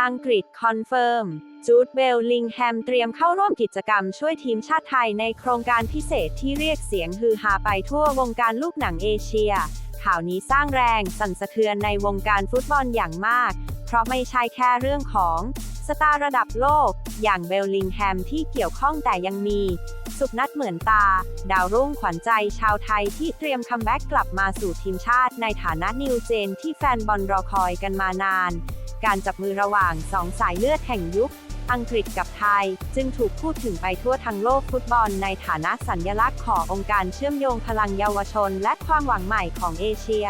อังกฤษคอนเฟิร์ม จูดเบลลิงแฮมเตรียมเข้าร่วมกิจกรรมช่วยทีมชาติไทยในโครงการพิเศษที่เรียกเสียงฮือฮาไปทั่ววงการลูกหนังเอเชีย ข่าวนี้สร้างแรงสั่นสะเทือนในวงการฟุตบอลอย่างมาก เพราะไม่ใช่แค่เรื่องของสตาร์ระดับโลก อย่างเบลลิงแฮมที่เกี่ยวข้องแต่ยังมี สุพนัทเหมือนตา ดาวรุ่งขวัญใจชาวไทยที่เตรียมคัมแบ็กกลับมาสู่ทีมชาติในฐานะนิวเจนที่แฟนบอลรอคอยกันมานาน การจับมือระหว่างสองสายเลือดแห่งยุค อังกฤษกับไทย จึงถูกพูดถึงไปทั่วทั้งโลกฟุตบอลในฐานะสัญลักษณ์ขององค์การเชื่อมโยงพลังเยาวชน และความหวังใหม่ของเอเชีย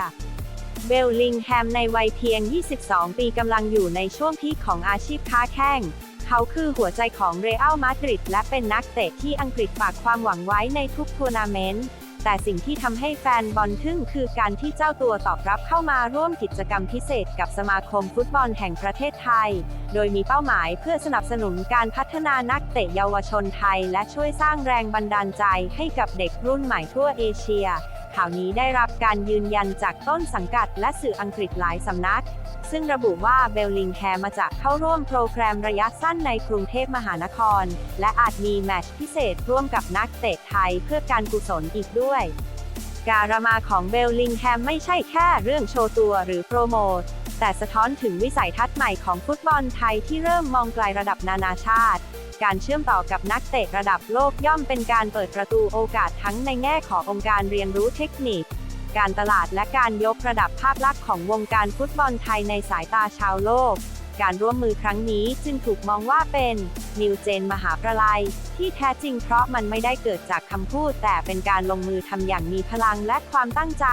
เบลลิงแฮมในวัยเพียง 22 ปีกำลังอยู่ในช่วงพีคของอาชีพค้าแข้ง เขาคือหัวใจของเรอัลมาดริดและเป็นนักเตะที่อังกฤษฝากความหวังไว้ในทุกทัวร์นาเมนต์ แต่สิ่งที่ทำให้แฟนบอลทึ่งคือการที่เจ้าตัวตอบรับเข้ามาร่วมกิจกรรมพิเศษกับสมาคมฟุตบอลแห่งประเทศไทย โดยมีเป้าหมายเพื่อสนับสนุนการพัฒนานักเตะเยาวชนไทย และช่วยสร้างแรงบันดาลใจให้กับเด็กรุ่นใหม่ทั่วเอเชียข่าวนี้ได้รับการยืนยันจากต้นสังกัดและสื่ออังกฤษหลายสำนัก ซึ่งระบุว่าเบลลิงแฮมมาจากเข้าร่วมโปรแกรมระยะสั้นในกรุงเทพมหานคร และอาจมีแมตช์พิเศษร่วมกับนักเตะไทยเพื่อการกุศลอีกด้วย การมาของเบลลิงแฮมไม่ใช่แค่เรื่องโชว์ตัวหรือโปรโมท แต่สะท้อนถึงวิสัยทัศน์ใหม่ของฟุตบอลไทยที่เริ่มมองไกลระดับนานาชาติ การเชื่อมต่อกับนักเตะระดับโลกย่อมเป็นการเปิดประตูโอกาสทั้งในแง่ขององค์การเรียนรู้เทคนิค การตลาดและการยกระดับภาพลักษณ์ของวงการฟุตบอลไทยในสายตาชาวโลก การร่วมมือครั้งนี้จึงถูกมองว่าเป็นนิวเจนมหาประลัยที่แท้จริงเพราะมันไม่ได้เกิดจากคำพูด แต่เป็นการลงมือทำอย่างมีพลังและความตั้งใจ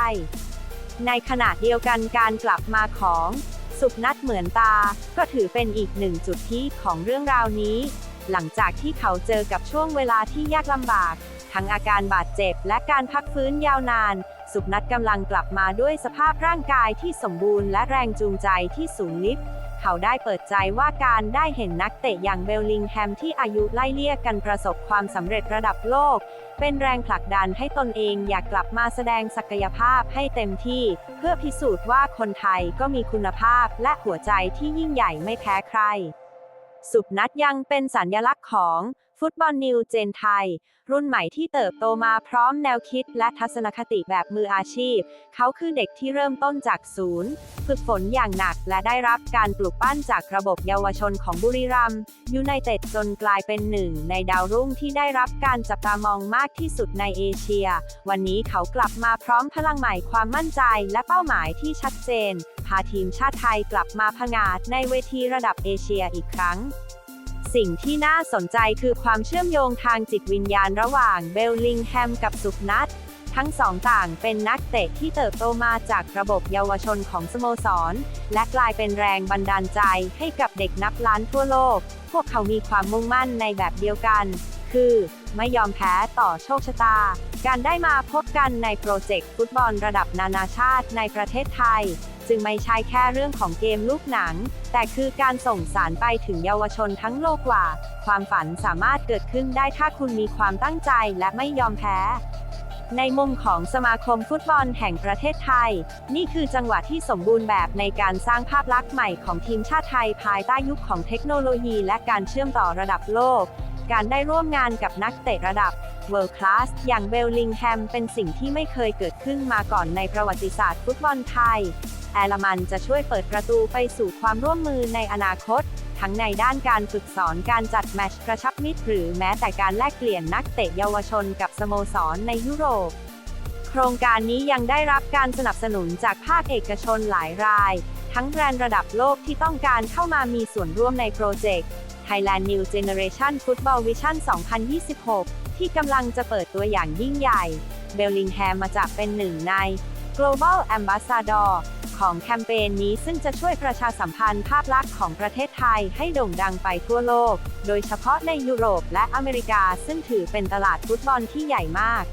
ในขณะเดียวกันการกลับมาของสุพนัทเหมือนตา ก็ถือเป็นอีกหนึ่งจุดที่ของเรื่องราวนี้ หลังจากที่เขาเจอกับช่วงเวลาที่ยากลำบาก ทั้งอาการบาดเจ็บและการพักฟื้นยาวนาน สุพนัทกำลังกลับมาด้วยสภาพร่างกายที่สมบูรณ์และแรงจูงใจที่สูงลิบเขาได้เปิดใจว่าการได้เห็นนักเตะอย่างเบลลิงแฮมที่อายุไล่เลี่ยกันประสบความสำเร็จระดับโลก เป็นแรงผลักดันให้ตนเองอยากกลับมาแสดงศักยภาพให้เต็มที่ เพื่อพิสูจน์ว่าคนไทยก็มีคุณภาพและหัวใจที่ยิ่งใหญ่ไม่แพ้ใคร สุพนัทยังเป็นสัญลักษณ์ของ ฟุตบอลนิวเจนไทย รุ่นใหม่ที่เติบโตมาพร้อมแนวคิดและทัศนคติแบบมืออาชีพ เขาคือเด็กที่เริ่มต้นจากศูนย์ ฝึกฝนอย่างหนักและได้รับการปลูกปั้นจากระบบเยาวชนของบุรีรัมย์ยูไนเต็ดจนกลายเป็นหนึ่ง ในดาวรุ่งที่ได้รับการจับตามองมากที่สุดในเอเชีย วันนี้เขากลับมาพร้อมพลังใหม่ความมั่นใจและเป้าหมายที่ชัดเจน พาทีมชาติไทยกลับมาผงาดในเวทีระดับเอเชียอีกครั้ง สิ่งที่น่าสนใจคือความเชื่อมโยงทางจิตวิญญาณระหว่างเบลลิงแฮมกับสุพนัททั้งสองต่างเป็นนักเตะที่เติบโตมาจากระบบเยาวชนของสโมสร และกลายเป็นแรงบันดาลใจให้กับเด็กนับล้านทั่วโลก พวกเขามีความมุ่งมั่นในแบบเดียวกัน คือไม่ยอมแพ้ต่อโชคชะตา การได้มาพบกันในโปรเจกต์ฟุตบอลระดับนานาชาติในประเทศไทย จึงไม่ใช่แค่เรื่องของเกมลูกหนัง แต่คือการส่งสารไปถึงเยาวชนทั้งโลกว่า ความฝันสามารถเกิดขึ้นได้ถ้าคุณมีความตั้งใจและไม่ยอมแพ้ ในมุมของสมาคมฟุตบอลแห่งประเทศไทย นี่คือจังหวะที่สมบูรณ์แบบในการสร้างภาพลักษณ์ใหม่ของทีมชาติไทยภายใต้ยุคของเทคโนโลยีและการเชื่อมต่อระดับโลกการได้ร่วมงานกับนักเตะระดับ World Class อย่างเบลลิงแฮมเป็นสิ่งที่ไม่เคยเกิดขึ้นมาก่อนในประวัติศาสตร์ฟุตบอลไทย แอลมันจะช่วยเปิดประตูไปสู่ความร่วมมือในอนาคต ทั้งในด้านการฝึกสอนการจัดแมตช์กระชับมิตรหรือแม้แต่การแลกเปลี่ยนนักเตะเยาวชนกับสโมสรในยุโรป โครงการนี้ยังได้รับการสนับสนุนจากภาคเอกชนหลายราย ทั้งแบรนด์ระดับโลกที่ต้องการเข้ามามีส่วนร่วมในโปรเจกต์ Thailand New Generation Football Vision 2026 ที่กำลังจะเปิดตัวอย่างยิ่งใหญ่ เบลลิงแฮมมาจากเป็นหนึ่งใน Global Ambassador ของแคมเปญนี้ซึ่งจะช่วยประชาสัมพันธ์ภาพลักษณ์ของประเทศไทยให้โด่งดังไปทั่วโลก โดยเฉพาะในยุโรปและอเมริกาซึ่งถือเป็นตลาดฟุตบอลที่ใหญ่มาก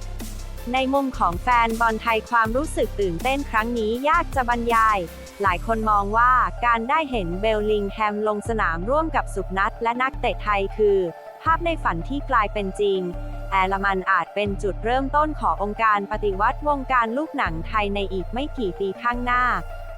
ในมุมของแฟนบอลไทยความรู้สึกตื่นเต้นครั้งนี้ยากจะบรรยาย หลายคนมองว่าการได้เห็นเบลลิงแฮมลงสนามร่วมกับสุพนัทและนักเตะไทยคือ ภาพในฝันที่กลายเป็นจริง แอลมันอาจเป็นจุดเริ่มต้นขององค์การปฏิวัติวงการลูกหนังไทยในอีกไม่กี่ปีข้างหน้า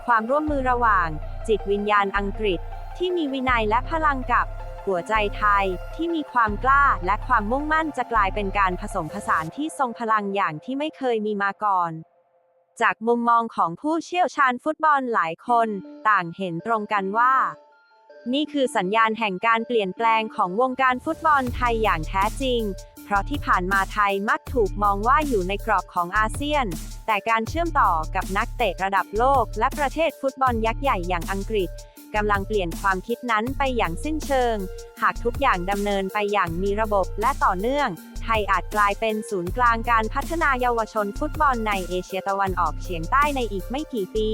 ความร่วมมือระหว่าง จิตวิญญาณอังกฤษ ที่มีวินัยและพลังกับหัวใจไทยที่มีความกล้าและความมุ่งมั่นจะกลายเป็นการผสมผสานที่ทรงพลังอย่างที่ไม่เคยมีมาก่อน จากมุมมองของผู้เชี่ยวชาญฟุตบอลหลายคน ต่างเห็นตรงกันว่า นี่คือสัญญาณแห่งการเปลี่ยนแปลงของวงการฟุตบอลไทยอย่างแท้จริง เพราะที่ผ่านมาไทยมักถูกมองว่าอยู่ในกรอบของอาเซียน แต่การเชื่อมต่อกับนักเตะระดับโลก และประเทศฟุตบอลยักษ์ใหญ่อย่างอังกฤษกำลังเปลี่ยนความคิดนั้นไปอย่างสิ้นเชิง หากทุกอย่างดำเนินไปอย่างมีระบบและต่อเนื่อง ไทยอาจกลายเป็นศูนย์กลางการพัฒนาเยาวชนฟุตบอลในเอเชียตะวันออกเฉียงใต้ในอีกไม่กี่ปี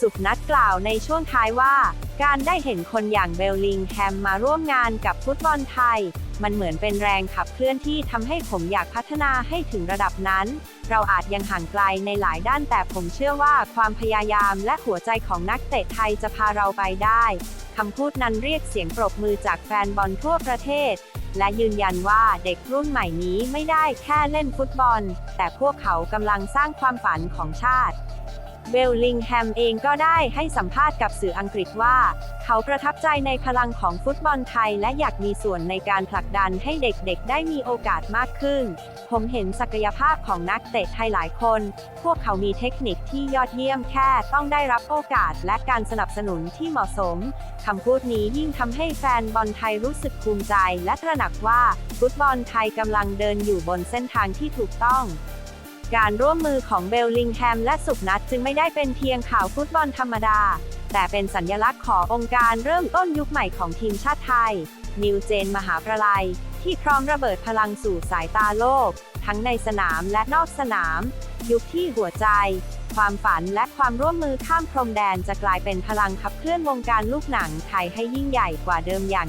สุขนัดกล่าวในช่วงท้ายว่า การได้เห็นคนอย่างเบลลิงแฮมมาร่วมงานกับฟุตบอลไทย มันเหมือนเป็นแรงขับเคลื่อนที่ทำให้ผมอยากพัฒนาให้ถึงระดับนั้น เราอาจยังห่างไกลในหลายด้านแต่ผมเชื่อว่าความพยายามและหัวใจของนักเตะไทยจะพาเราไปได้คำพูดนั้นเรียกเสียงปรบมือจากแฟนบอลทั่วประเทศ และยืนยันว่าเด็กรุ่นใหม่นี้ไม่ได้แค่เล่นฟุตบอล แต่พวกเขากำลังสร้างความฝันของชาติ เบลลิงแฮมเองก็ได้ให้สัมภาษณ์กับสื่ออังกฤษว่า เขาประทับใจในพลังของฟุตบอลไทยและอยากมีส่วนในการผลักดันให้เด็กๆ ได้มีโอกาสมากขึ้น ผมเห็นศักยภาพของนักเตะไทยหลายคน พวกเขามีเทคนิคที่ยอดเยี่ยมแค่ต้องได้รับโอกาสและการสนับสนุนที่เหมาะสมคำพูดนี้ยิ่งทำให้แฟนบอลไทยรู้สึกภูมิใจและตระหนักว่า ฟุตบอลไทยกำลังเดินอยู่บนเส้นทางที่ถูกต้อง การร่วมมือของเบลลิงแฮมและสุขนัทจึงไม่ได้เป็นเพียงข่าวฟุตบอลธรรมดา แต่เป็นสัญลักษณ์ขององค์การเริ่มต้นยุคใหม่ของทีมชาติไทย นิวเจนมหาประลัย ที่พร้อมระเบิดพลังสู่สายตาโลก ทั้งในสนามและนอกสนาม ยุคที่หัวใจ ความฝันและความร่วมมือข้ามพรมแดนจะกลายเป็นพลังขับเคลื่อนวงการลูกหนังไทยให้ยิ่งใหญ่กว่าเดิมอย่าง